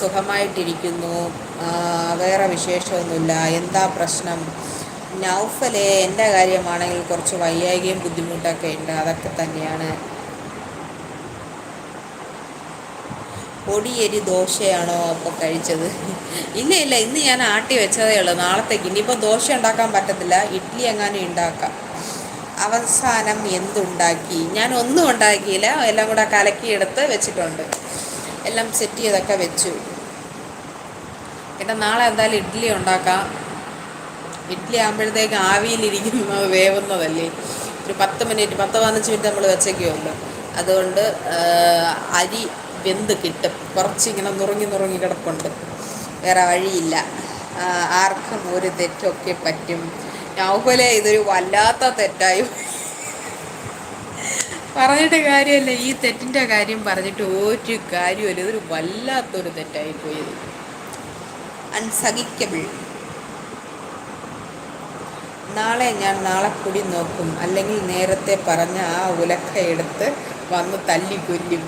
സുഖമായിട്ടിരിക്കുന്നു. വേറെ വിശേഷമൊന്നുമില്ല. എന്താ പ്രശ്നം? നൗഫലെ എന്റെ കാര്യമാണെങ്കിൽ കുറച്ച് വയ്യായികയും ബുദ്ധിമുട്ടൊക്കെ ഉണ്ട്. അതൊക്കെ തന്നെയാണ്. പൊടിയരി ദോശയാണോ അപ്പോൾ കഴിച്ചത്? ഇല്ല ഇല്ല. ഇന്ന് ഞാൻ ആട്ടി വെച്ചതേ ഉള്ളൂ. നാളത്തേക്ക്. ഇനിയിപ്പോൾ ദോശ ഉണ്ടാക്കാൻ പറ്റത്തില്ല. ഇഡ്ഡലി എങ്ങാനും ഉണ്ടാക്കാം. അവസാനം എന്തുണ്ടാക്കി? ഞാൻ ഒന്നും ഉണ്ടാക്കിയില്ല. എല്ലാം കൂടെ കലക്കിയെടുത്ത് വെച്ചിട്ടുണ്ട്. എല്ലാം സെറ്റ് ചെയ്തൊക്കെ വെച്ചു. പിന്നെ നാളെ എന്തായാലും ഇഡ്ഡലി ഉണ്ടാക്കാം. ഇഡ്ഡലി ആകുമ്പോഴത്തേക്ക് ആവിയിലിരിക്കുന്നത് വേവുന്നതല്ലേ. ഒരു പത്ത് മിനിറ്റ് പത്ത് പതിനഞ്ച് മിനിറ്റ് നമ്മൾ വെച്ചേക്കുമല്ലോ അതുകൊണ്ട് അരി വെന്ത് കിട്ടും. കുറച്ചിങ്ങനെ നുറുങ്ങി നുറുങ്ങി കിടപ്പുണ്ട്. വേറെ വഴിയില്ല. ആർക്കും ഒരു തെറ്റൊക്കെ പറ്റും. നൗഫലെ ഇതൊരു വല്ലാത്ത തെറ്റായി. പറഞ്ഞിട്ട് കാര്യമല്ല. ഈ തെറ്റിന്റെ കാര്യം പറഞ്ഞിട്ട് ഒരു കാര്യമല്ല ഇതൊരു വല്ലാത്തൊരു തെറ്റായി പോയത്. അൺസഹിക്കബിൾ നാളെ ഞാൻ നാളെ കൂടി നോക്കും. അല്ലെങ്കിൽ നേരത്തെ പറഞ്ഞ ആ ഉലക്ക എടുത്ത് വന്ന് തല്ലി കൊല്ലും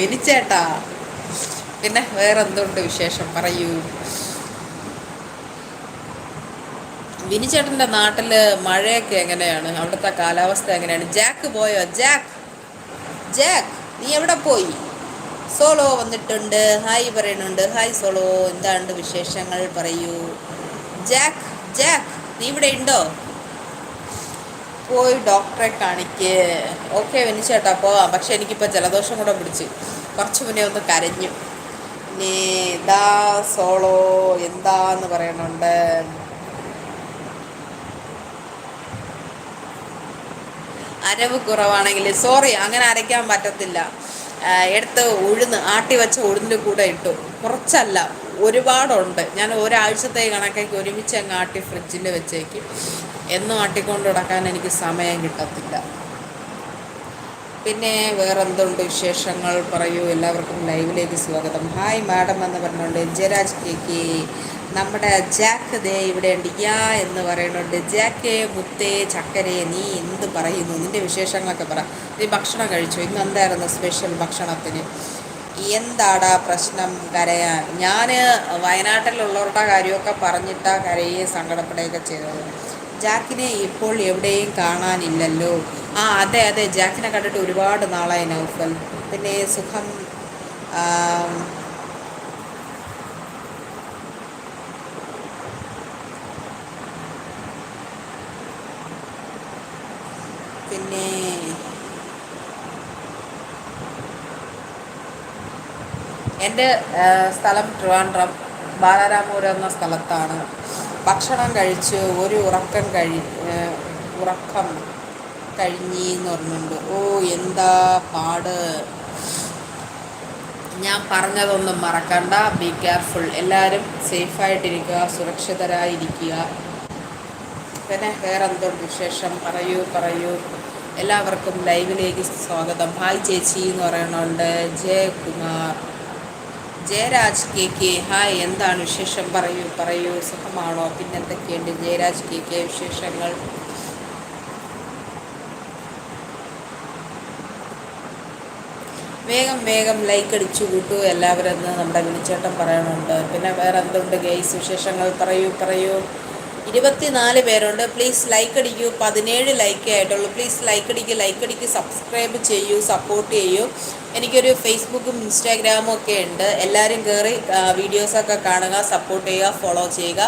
വിനിച്ചേട്ടാ പിന്നെ വേറെന്തുണ്ട് വിശേഷം? പറയൂ. വിനിച്ചേട്ടന്റെ നാട്ടിൽ മഴയൊക്കെ എങ്ങനെയാണ്? അവിടുത്തെ കാലാവസ്ഥ എങ്ങനെയാണ്? ജാക്ക് പോയോ? ജാക്ക് ജാക്ക് നീ എവിടെ പോയി? സോളോ വന്നിട്ടുണ്ട്. ഹായ് പറയുന്നുണ്ട്. Hi Solo. എന്താണ് വിശേഷങ്ങൾ? പറയൂ. ജാക്ക് ജാക്ക് നീ ഇവിടെ ഉണ്ടോ? പോയി ഡോക്ടറെ കാണിക്ക്. ഓക്കെ വിനിച്ചേട്ടാ പോവാം. പക്ഷെ എനിക്കിപ്പോൾ ജലദോഷം കൂടെ പിടിച്ച്. കുറച്ച് മുന്നേ ഒന്ന് കരഞ്ഞു. നീ ഇതാ സോളോ എന്താന്ന് പറയണുണ്ട്? അരവ് കുറവാണെങ്കിൽ സോറി അങ്ങനെ അരയ്ക്കാൻ പറ്റത്തില്ല. എടുത്ത് ഉഴുന്ന് ആട്ടി വെച്ച ഉഴുന്നിന്റെ കൂടെ ഇട്ടു. കുറച്ചല്ല ഒരുപാടുണ്ട്. ഞാൻ ഒരാഴ്ചത്തെ കണക്കാക്കി ഒരുമിച്ച് അങ്ങ് ആട്ടി ഫ്രിഡ്ജിൽ വെച്ചേക്ക്. എന്നും ആട്ടിക്കൊണ്ട് കിടക്കാൻ എനിക്ക് സമയം കിട്ടത്തില്ല. പിന്നെ വേറെന്തുണ്ട് വിശേഷങ്ങൾ? പറയൂ. എല്ലാവർക്കും ലൈവിലേക്ക് സ്വാഗതം. ഹായ് മാഡം എന്ന് പറഞ്ഞുകൊണ്ട് ജയരാജ് കേക്ക് നമ്മുടെ ജാക്ക് ദേ ഇവിടെ ഉണ്ട്. യാ എന്ന് പറയുന്നുണ്ട്. ജാക്കേ മുത്തേ ചക്കരേ നീ എന്ത് പറയുന്നു? നിന്റെ വിശേഷങ്ങളൊക്കെ പറ. നീ ഭക്ഷണം കഴിച്ചു? ഇന്ന് എന്തായിരുന്നു സ്പെഷ്യൽ ഭക്ഷണത്തിന്? എന്താടാ പ്രശ്നം കരയാ ഞാൻ വയനാട്ടിലുള്ളവരുടെ കാര്യമൊക്കെ പറഞ്ഞിട്ടാ കരയെ സങ്കടപ്പെടുകയൊക്കെ ചെയ്തത്. ജാക്കിനെ ഇപ്പോൾ എവിടെയും കാണാനില്ലല്ലോ. ആ അതെ അതെ. ജാക്കിനെ കണ്ടിട്ട് ഒരുപാട് നാളായി നൗഫൽ. പിന്നെ സുഖം പിന്നെ എന്റെ സ്ഥലം ട്രിവാൻഡ്രം ബാലാരാമൂരം എന്ന സ്ഥലത്താണ്. ഭക്ഷണം കഴിച്ച് ഒരു ഉറക്കം കഴി ഉറക്കം കഴിഞ്ഞി എന്ന് പറഞ്ഞുണ്ട് ഓ എന്താ പാട്. ഞാൻ പറഞ്ഞതൊന്നും മറക്കണ്ട. ബി കെയർഫുൾ എല്ലാവരും സേഫായിട്ടിരിക്കുക സുരക്ഷിതരായിരിക്കുക. പിന്നെ വേറെ എന്തുണ്ട് വിശേഷം? പറയൂ പറയൂ. എല്ലാവർക്കും ലൈവിലേക്ക് സ്വാഗതം. ഹായ് ചേച്ചി എന്ന് പറയുന്നുണ്ട്. Jayakumar. Jayaraj K K hi. എന്താണ് വിശേഷം? പറയൂ പറയൂ. സുഖമാണോ? പിന്നെന്തൊക്കെയുണ്ട് ജയരാജ് കെ കെ വിശേഷങ്ങൾ? വേഗം വേഗം ലൈക്ക് അടിച്ചു കൂട്ടു. എല്ലാവരും നമ്മുടെ വിളിച്ചേട്ടൻ പറയണുണ്ട്. പിന്നെ വേറെ എന്തുണ്ട് ഗെയ്സ് വിശേഷങ്ങൾ പറയൂ പറയൂ. ഇരുപത്തിനാല് പേരുണ്ട്. പ്ലീസ് ലൈക്ക് അടിക്കൂ. പതിനേഴ് ലൈക്ക് ആയിട്ടുള്ളൂ. പ്ലീസ് ലൈക്ക് അടിക്കൂ ലൈക്ക് അടിക്കൂ സബ്സ്ക്രൈബ് ചെയ്യൂ സപ്പോർട്ട് ചെയ്യൂ. എനിക്കൊരു ഫേസ്ബുക്കും ഇൻസ്റ്റാഗ്രാമും ഒക്കെ ഉണ്ട്. എല്ലാവരും കയറി വീഡിയോസൊക്കെ കാണുക സപ്പോർട്ട് ചെയ്യുക ഫോളോ ചെയ്യുക.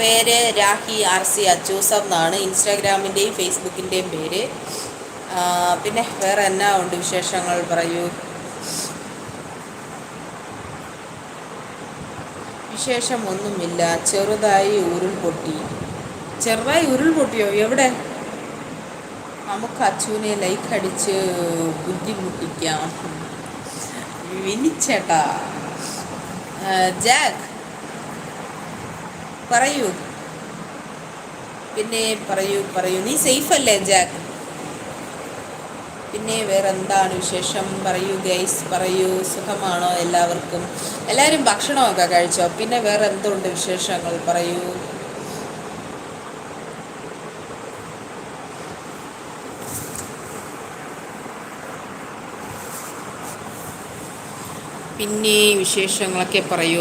പേര് രാഹി ആർ സി അച്ചൂസം എന്നാണ്. ഇൻസ്റ്റാഗ്രാമിന്റെയും ഫേസ്ബുക്കിന്റെയും പേര്. പിന്നെ വേറെ എന്നാ ഉണ്ട് വിശേഷങ്ങൾ? പറയൂ. വിശേഷം ഒന്നുമില്ല ചെറുതായി ഉരുൾപൊട്ടി ചെറുതായി ഉരുൾപൊട്ടിയോ എവിടെ? നമുക്ക് അച്ചുവിനെ ലൈക്ക് അടിച്ച് ബുദ്ധിമുട്ടിക്കാം. വിനിച്ചേട്ടാ. ജാക്ക്. പറയൂ. പിന്നെ പറയൂ പറയൂ. നീ സേഫ് അല്ലേ ജാക്ക്? പിന്നെ വേറെ എന്താണ് വിശേഷം? പറയൂ ഗൈസ് പറയൂ. സുഖമാണോ എല്ലാവർക്കും? എല്ലാവരും ഭക്ഷണമൊക്കെ കഴിച്ചോ? പിന്നെ വേറെ എന്തുണ്ട് വിശേഷങ്ങൾ? പറയൂ. പിന്നെ വിശേഷങ്ങളൊക്കെ പറയൂ.